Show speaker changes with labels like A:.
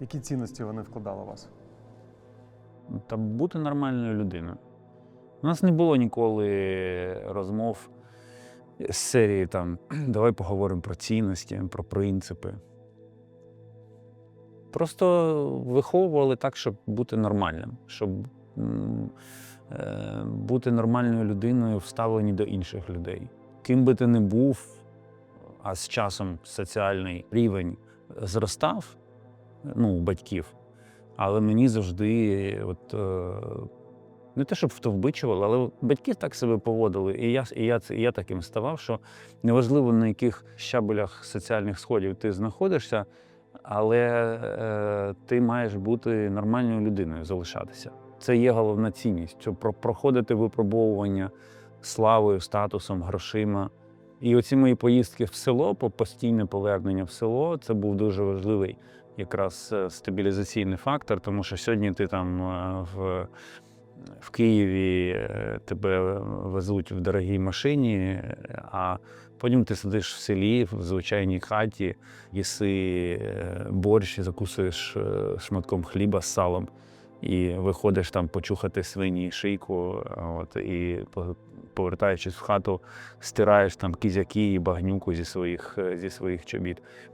A: Які цінності вони вкладали в вас?
B: та бути нормальною людиною. У нас не було ніколи розмов з серії там давай поговоримо про цінності, про принципи. Просто виховували так, щоб бути нормальним, щоб е, бути нормальною людиною в ставленні до інших людей. Ким би ти не був, а з часом соціальний рівень зростав ну, батьків, але мені завжди, от, е, не те, щоб втовбичували, але батьки так себе поводили. І я, і я, і я таким ставав, що неважливо на яких щабелях соціальних сходів ти знаходишся, але е, ти маєш бути нормальною людиною, залишатися. Це є головна цінність, щоб про- проходити випробовування славою, статусом, грошима. І оці мої поїздки в село, по постійне повернення в село, це був дуже важливий якраз е, стабілізаційний фактор, тому що сьогодні ти там е, в, в Києві е, тебе везуть в дорогій машині, а потім ти сидиш в селі, в звичайній хаті, їси борщ, закусуєш шматком хліба з салом. І виходиш там почухати свині шийку, от, і по- повертаючись в хату, стираєш там кізяки і багнюку зі своїх, зі своїх чобіт.